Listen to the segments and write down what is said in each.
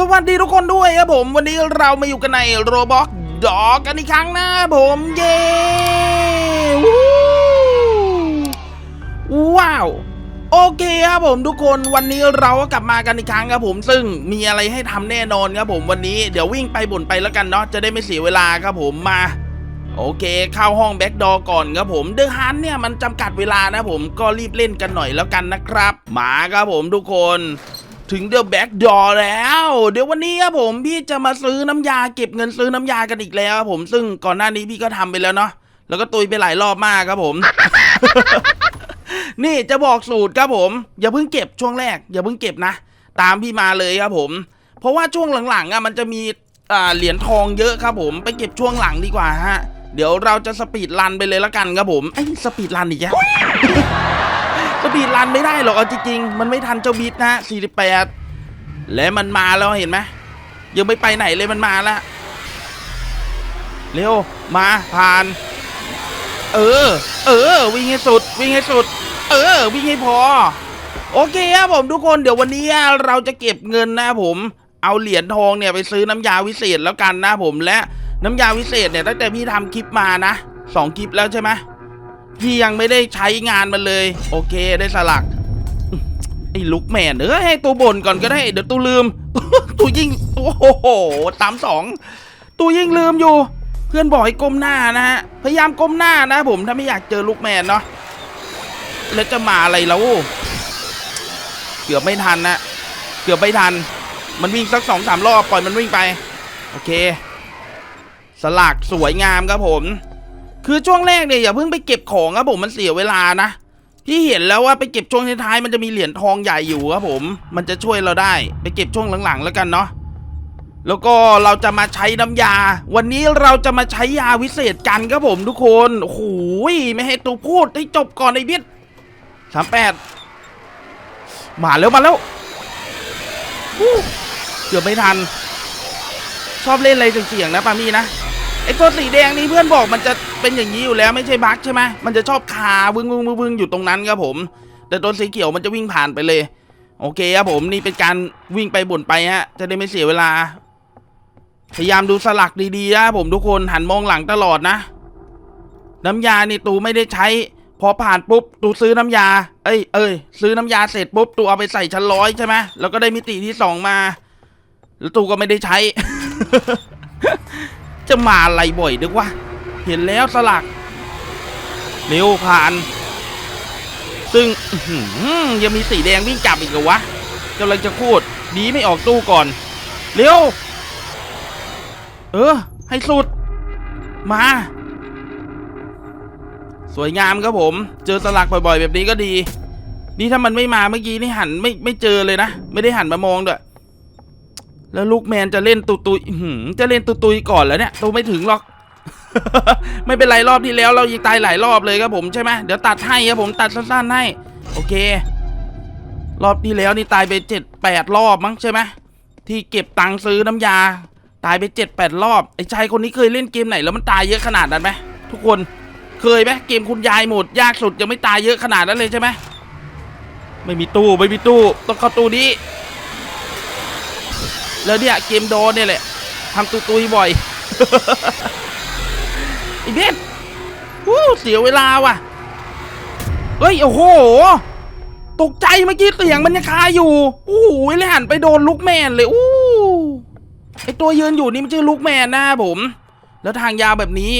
สวัสดีทุกคนด้วยครับผม วันนี้เรามาอยู่กันในโรบอกดอกกันอีกครั้งนะผมเย้ว้ว้าว โอเคครับผมทุกคนวันนี้เราก็กลับมากันอีกครั้งครับผมซึ่งมีอะไรให้ทำแน่นอนครับผมวันนี้เดี๋ยววิ่งไปบ่นไปแล้วกันเนาะจะได้ไม่เสียเวลาครับผมมา โอเค เข้าห้องแบ็กดอก่อนครับผมเดอะฮันเนี่ยมันจำกัดเวลานะผมก็รีบเล่นกันหน่อยแล้วกันนะครับ มาครับผมทุกคน ถึงเดอะแบ็กดอแล้ว เดี๋ยววันนี้ครับผมพี่จะมาซื้อน้ำยาเก็บเงินซื้อน้ำยากันอีกแล้วครับผมซึ่งก่อนหน้านี้พี่ก็ทำไปแล้วเนาะแล้วก็ตุยไปหลายรอบมากครับผม นี่จะบอกสูตรครับผม อย่าเพิ่งเก็บช่วงแรก อย่าเพิ่งเก็บนะ ตามพี่มาเลยครับผม เพราะว่าช่วงหลังๆอะมันจะมีเหรียญทองเยอะครับผม ไปเก็บช่วงหลังดีกว่าฮะเดี๋ยวเราจะสปีดรันไปเลยละกันครับผมไอ้สปีดรันอีกแล้ว สปีดรันไม่ได้หรอกเอาจริงๆมันไม่ทันเจ้าบีทนะ48 และมันมาแล้วเห็นไหมยังไม่ไปไหนเลยมันมาแล้วเร็วมาผ่าน เออ เออ วิ่งให้สุด วิ่งให้สุด เออ วิ่งให้พอ โอเคครับผมทุกคนเดี๋ยววันนี้เราจะเก็บเงินนะผม เอาเหรียญทองเนี่ยไปซื้อน้ำยาวิเศษแล้วกันนะผมและน้ำยาวิเศษเนี่ยตั้งแต่พี่ทำคลิปมานะสองคลิปแล้วใช่ไหม พี่ยังไม่ได้ใช้งานมันเลย โอเคได้สลักไอ้ลุกแมนเออให้ตัวบนก่อนก็ได้เดี๋ยวตัวลืม ตัวยิ่งโอ้โหตามสองตัวยิ่งลืมอยู่ เพื่อนบอกให้ก้มหน้านะฮะพยายามก้มหน้านะผมถ้าไม่อยากเจอลุกแมนเนาะแล้วจะมาอะไรแล้วเกือบไม่ทันนะเกือบไม่ทัน มันวิ่งสักสองสามรอบปล่อยมันวิ่งไป โอเค สลักสวยงามครับผม คือช่วงแรกเนี่ยอย่าเพิ่งไปเก็บของครับผมมันเสียเวลานะพี่เห็นแล้วว่าไปเก็บช่วงท้ายๆมันจะมีเหรียญทองใหญ่อยู่ครับผม มันจะช่วยเราได้ไปเก็บช่วงหลังๆ แล้วกันเนาะแล้วก็เราจะมาใช้น้ำยา วันนี้เราจะมาใช้ยาวิเศษกันครับผมทุกคนโอ้โหยไม่ให้ตัวพูดให้จบก่อนไอ้บิดสามแปดมาแล้วมาแล้วเกือบไม่ทัน ชอบเล่นอะไรเสี่ยงๆนะปามี่นะ ไอ้ตัวสีแดงนี้เพื่อนบอกมันจะเป็นอย่างนี้อยู่แล้วไม่ใช่บั๊กใช่ไหมมันจะชอบคาวึงวึงวึงวึงอยู่ตรงนั้นครับผม แต่ตัวสีเขียวมันจะวิ่งผ่านไปเลย โอเคครับผมนี่เป็นการวิ่งไปบ่นไปฮะ จะได้ไม่เสียเวลา พยายามดูสลักดีๆนะผมทุกคนหันมองหลังตลอดนะ น้ำยานี่ตูไม่ได้ใช้ พอผ่านปุ๊บตูซื้อน้ำยา เอ้ยเอ้ยซื้อน้ำยาเสร็จปุ๊บตูเอาไปใส่ชั้นร้อยใช่ไหมแล้วก็ได้มิติที่สองมา แล้วตูก็ไม่ได้ใช้ จะมาอะไรบ่อยดึกวะ เห็นแล้วสลัก เร็วผ่าน ซึ่งยังมีสีแดงวิ่งกลับอีกเหรอวะกำลังจะพูดดีไม่ออกตู้ก่อน เร็ว เออ ให้สุด มา สวยงามครับผม เจอสลักบ่อยๆ แบบนี้ก็ดี นี่ถ้ามันไม่มาเมื่อกี้นี่หันไม่ไม่เจอเลยนะ ไม่ได้หันมามองด้วย แล้วลูกแมนจะเล่นตุตุยจะเล่นตุตุยก่อนแล้วเนี่ยตูไม่ถึงหรอก ไม่เป็นไรรอบที่แล้ว เรายิงตายหลายรอบเลยครับผมใช่ไหมเดี๋ยวตัดให้ครับผมตัดสั้นๆให้ โอเค รอบที่แล้วนี่ตายไปเจ็ดแปดรอบมั้งใช่ไหมที่เก็บตังค์ซื้อน้ำยา ตายไปเจ็ดแปดรอบไอ้ชายคนนี้เคยเล่นเกมไหนแล้วมันตายเยอะขนาดนั้นไหมทุกคนเคยไหมเกมคุณยายหมดยากสุดยังไม่ตายเยอะขนาดนั้นเลยใช่ไหมไม่มีตู้ไม่มีตู้ต้องเข้าตู้นี้ แล้วเนี่ยเกมโดนเนี่ยแหละทำตุตุยบ่อยอ้เบสวู้เสียเวลาว่ะ เฮ้ย โอ้โห ตกใจเมื่อกี้เสียงมันยังคาอยู่โอ้โหเลยหันไปโดนลูกแมนเลยอู้ไอตัวยืนอยู่นี่มันชื่อลูกแมนนะผม แล้วทางยาวแบบนี้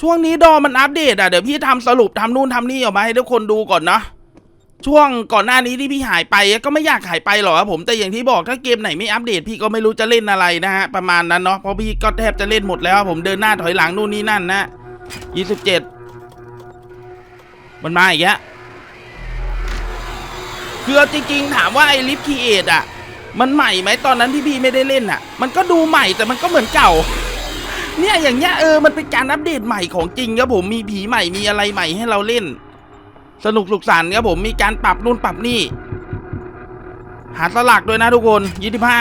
ช่วงนี้ดอมันอัปเดตอะ เดี๋ยวพี่ทำสรุปทำนู่นทำนี่ออกมาให้ทุกคนดูก่อนนะ ช่วงก่อนหน้านี้ที่พี่หายไปก็ไม่อยากหายไปหรอกครับผมแต่อย่างที่บอกถ้าเกมไหนไม่อัปเดต พี่ก็ไม่รู้จะเล่นอะไรนะฮะประมาณนั้นเนาะเพราะพี่ก็แทบจะเล่นหมดแล้วผมเดินหน้าถอยหลังนู่นนี่นั่นนะยี่สิบเจ็ดมันมาอีกแล้วคือจริงๆถามว่าไอ้ลิฟคีเอทอะ มันใหม่ไหมตอนนั้นที่พี่ไม่ได้เล่นอะ มันก็ดูใหม่แต่มันก็เหมือนเก่า เนี่ยอย่างเงี้ยเออมันเป็นการอัปเดตใหม่ของจริงครับผมมีผีใหม่มีอะไรใหม่ให้เราเล่น สนุกสุขสันต์ครับผมมีการปรับนู่นปรับนี่ หาสลักด้วยนะทุกคนยี่สิบห้า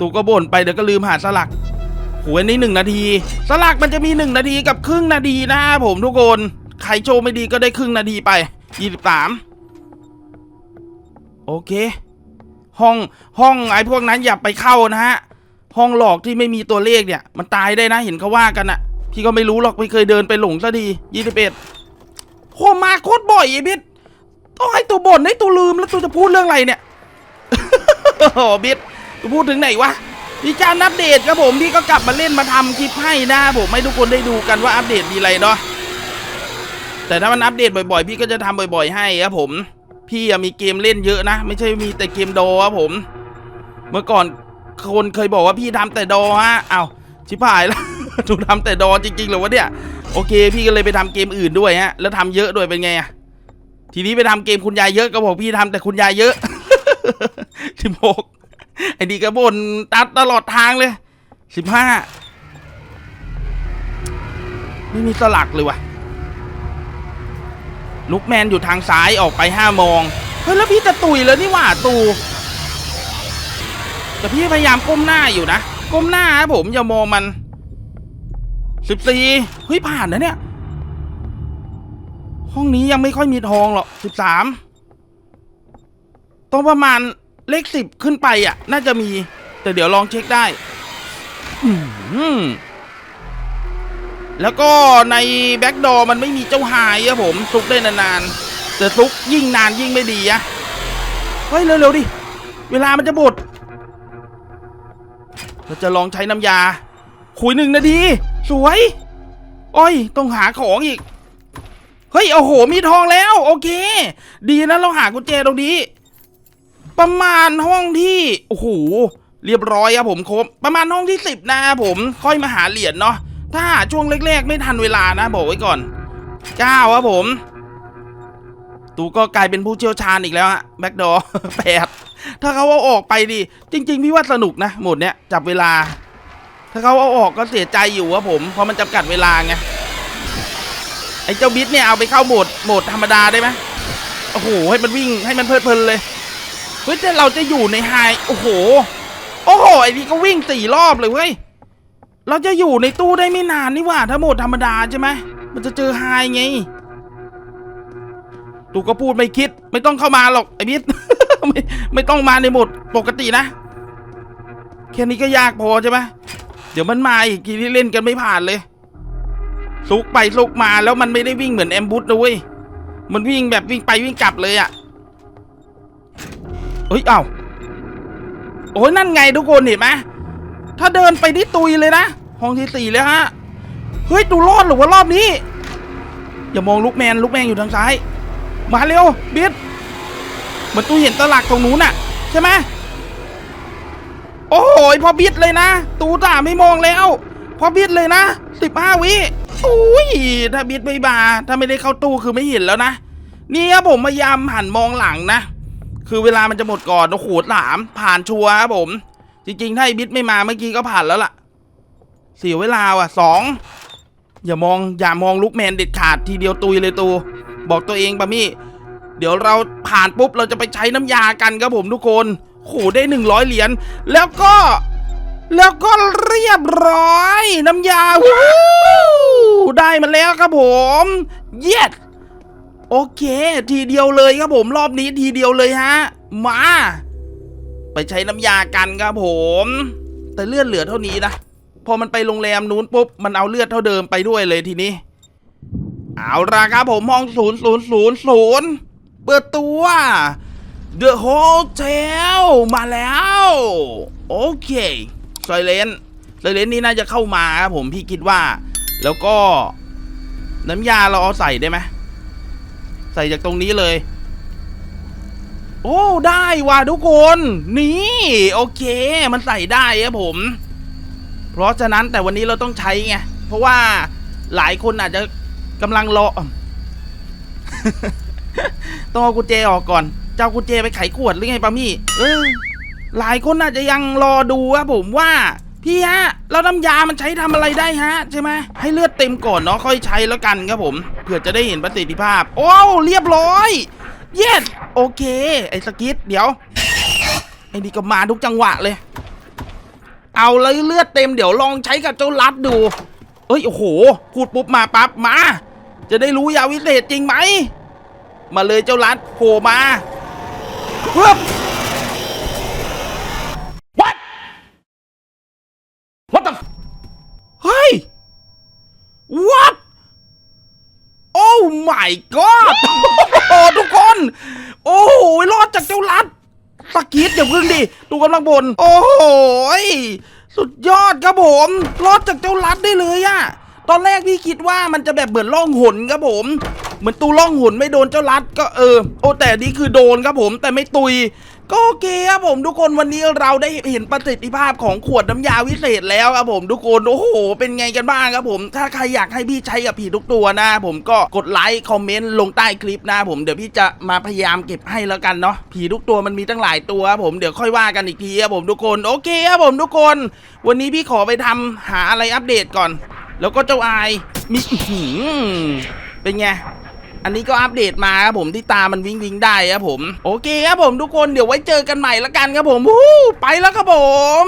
ตูก็บ่นไปเดี๋ยวก็ลืมหาสลักหวยนี้หนึ่งนาที สลักมันจะมีหนึ่งนาทีกับครึ่งนาทีนะผมทุกคนใครโชว์ไม่ดีก็ได้ครึ่งนาทีไปยี่สิบสามโอเค ห้องห้องไอ้พวกนั้นอย่าไปเข้านะฮะห้องหลอกที่ไม่มีตัวเลขเนี่ย มันตายได้นะเห็นเขาว่ากันอะพี่ก็ไม่รู้หรอกไม่เคยเดินไปหลงซะดียี่สิบเอ็ด โคมาโคตรบ่อยไอ้บิดต้องให้ตัวบ่นให้ตัวลืมแล้วตัวจะพูดเรื่องอะไรเนี่ยโอ้โหบิดตัวพูดถึงไหนวะมีการอัปเดตครับผมพี่ก็กลับมาเล่นมาทำคลิปให้นะผมให้ทุกคนได้ดูกันว่าอัปเดตมีอะไรเนาะแต่ถ้ามันอัปเดตบ่อยๆ พี่ก็จะทำบ่อยๆ ให้ครับผม พี่มีเกมเล่นเยอะนะ ไม่ใช่มีแต่เกมโดครับผม เมื่อก่อนคนเคยบอกว่าพี่ทำแต่ดอฮะเอาวชิบหายแล้ว ถูกทำแต่ดอจริงๆเหรอวะเนี่ย โอเค พี่ก็เลยไปทำเกมอื่นด้วยฮะ แล้วทำเยอะด้วยเป็นไงอะทีนี้ไปทำเกมคุณยายเยอะก็บอกพี่ทำแต่คุณยายเยอะสิบหกไอ้ดีกระบนตัดตลอดทางเลยสิบห้าไม่มีสลักเลยว่ะลุกแมนอยู่ทางซ้ายออกไปห้ามอง เฮ้ยแล้วพี่จะตุยแล้วนี่หว่าตู แต่พี่พยายามก้มหน้าอยู่นะ ก้มหน้าครับผมอย่ามองมัน สิบสี่เฮ้ยผ่านนะเนี่ย ห้องนี้ยังไม่ค่อยมีทองหรอกสิบสามต้องประมาณเลขสิบขึ้นไปอะ น่าจะมี แต่เดี๋ยวลองเช็คได้ แล้วก็ในแบ็กดอมันไม่มีเจ้าหายอะผมซุกได้นานๆ แต่ซุกยิ่งนานยิ่งไม่ดีอะเฮ้ยเร็วๆดิ เวลามันจะบดเราจะลองใช้น้ำยา คุยหนึ่งนาที สวยโอ้ยต้องหาของอีก เฮ้ยโอ้โห มีทองแล้ว โอเค ดีนะเราหากุญแจตรงนี้ ประมาณห้องที่โอ้โหเรียบร้อยครับผมครบ ประมาณห้องที่สิบนะครับผมค่อยมาหาเหรียญเนาะถ้าหาช่วงแรกๆ ไม่ทันเวลานะบอกไว้ก่อนเก้าครับผม ตูก็กลายเป็นผู้เชี่ยวชาญอีกแล้วฮะแบ็กดอแปดถ้าเขาเอาออกไปดิจริง ๆ พี่ว่าสนุกนะหมดเนี้ยจับเวลา ถ้าเขาเอาออกก็เสียใจอยู่ครับผม เพราะมันจำกัดเวลาไง ไอ้เจ้าบิทเนี่ยเอาไปเข้าโหมดโหมดธรรมดาได้ไหมโอ้โห ให้มันวิ่งให้มันเพลิดเพลินเลย เฮ้ยแต่เราจะอยู่ในไฮ โอ้โห โอ้โห ไอ้นี่ก็วิ่งสี่รอบเลยเว้ย เราจะอยู่ในตู้ได้ไม่นานนี่หว่า ถ้าโหมดธรรมดาใช่ไหม มันจะเจอไฮไงตูก็พูดไม่คิด ไม่ต้องเข้ามาหรอกไอ้บิดไม่ไม่ต้องมาในโหมดปกตินะ แค่นี้ก็ยากพอใช่ไหม เดี๋ยวมันมาอีกทีที่เล่นกันไม่ผ่านเลยซุกไปซุกมาแล้วมันไม่ได้วิ่งเหมือนแอมบูสนะเว้ยมันวิ่งแบบวิ่งไปวิ่งกลับเลยอะ่ะเฮ้ยเอ้าโอ้ยนั่นไงทุกคนเห็นไหมถ้าเดินไปที่ตุยเลยนะห้องที่สี่เลยฮะเฮ้ยตูรอดหรือว่ารอบนี้ อย่ามองลูกแมนลูกแมนอยู่ทางซ้าย มาเร็วบิดเหมือนตูเห็นตลักตรงนู้นน่ะ ใช่ไหม โอ้โหพอบิดเลยนะ ตูตาไม่มองแล้ว พอบิดเลยนะสิบห้าวิอุ้ยถ้าบิดไม่บาถ้าไม่ได้เข้าตู้คือไม่เห็นแล้วนะนี่ครับผมพยายามหันมองหลังนะ คือเวลามันจะหมดก่อนโอ้โหสามผ่านชัวร์ครับผม จริงๆ ถ้าบิดไม่มาเมื่อกี้ก็ผ่านแล้วล่ะ เสียเวลาว่ะสองอย่ามองอย่ามองลูกแมนเด็ดขาดทีเดียวตุยเลยตู บอกตัวเองปะมี่ เดี๋ยวเราผ่านปุ๊บเราจะไปใช้น้ำยากันครับผมทุกคน โหได้หนึ่งร้อยเหรียญแล้วก็ แล้วก็เรียบร้อย น้ำยาวู้ได้มาแล้วครับผมเย็ดโอเค ทีเดียวเลยครับผมรอบนี้ทีเดียวเลยฮะ มา ไปใช้น้ำยากันครับผม แต่เลือดเหลือเท่านี้นะพอมันไปโรงแรมนู้นปุ๊บมันเอาเลือดเท่าเดิมไปด้วยเลยทีนี้ เอาละครับผมห้องศูนย์ศูนย์ศูนย์ศูนย์เปิดตัว The Hotel มาแล้ว โอเคไซเลนไซเลนนี่น่าจะเข้ามาครับผมพี่คิดว่า แล้วก็น้ำยาเราเอาใส่ได้ไหมใส่จากตรงนี้เลย โอ้ได้ว่ะทุกคน นี่ โอเค มันใส่ได้ครับผม เพราะฉะนั้นแต่วันนี้เราต้องใช้ไง เพราะว่าหลายคนอาจจะกำลังรอต้องเอากุญแจออกก่อน เจ้ากุญแจไปไขขวดหรือไงปามี่ เออ หลายคนอาจจะยังรอดูครับผมว่าพี่ฮะแล้วน้ำยามันใช้ทำอะไรได้ฮะ ใช่ไหมให้เลือดเต็มก่อนเนาะค่อยใช้แล้วกันครับผมเผื่อจะได้เห็นประสิทธิภาพ โอ้เรียบร้อย เย็ดโอเค ไอ้สกิทเดี๋ยวไอ้นี่ก็มาทุกจังหวะเลย เอาเลยเลือดเต็มเดี๋ยวลองใช้กับเจ้าลัดดู เอ้ยโอ้โหพูดปุ๊บมาปั๊บมา จะได้รู้ยาวิเศษจริงไหมมาเลยเจ้าลัดโผล่มา พื่อ What What the เฮ้ย What Oh my god อ้ทุกคน โอ้โหรอดจากเจ้ารัดตะกีดอย่าพึ่งดิ ดูกำลังบน โอ้โหสุดยอดครับผม รอดจากเจ้ารัดได้เลยอะตอนแรกพี่คิดว่ามันจะแบบเบิดล่องหนครับผม เหมือนตูล่องหุนไม่โดนเจ้ารัดก็เออ โอ้แต่นี่คือโดนครับผมแต่ไม่ตุย ก็โอเคครับผมทุกคนวันนี้เราได้เห็นประสิทธิภาพของขวดน้ำยาวิเศษแล้วครับผมทุกคนโอ้โห เป็นไงกันบ้างครับผม ถ้าใครอยากให้พี่ใช้กับผีทุกตัวนะ ผมก็กดไลค์คอมเมนต์ลงใต้คลิปนะผมเดี๋ยวพี่จะมาพยายามเก็บให้แล้วกันเนาะผีทุกตัวมันมีตั้งหลายตัวครับผมเดี๋ยวค่อยว่ากันอีกทีครับผมทุกคนโอเคครับผมทุกคน วันนี้พี่ขอไปทำหาอะไรอัปเดตก่อน แล้วก็เจ้าอายมีอื้อหือเป็นไง อันนี้ก็อัปเดตมาครับผมที่ตามันวิ่งวิ่งได้ครับผม โอเคครับผมทุกคนเดี๋ยวไว้เจอกันใหม่ละกันครับผมไปแล้วครับผม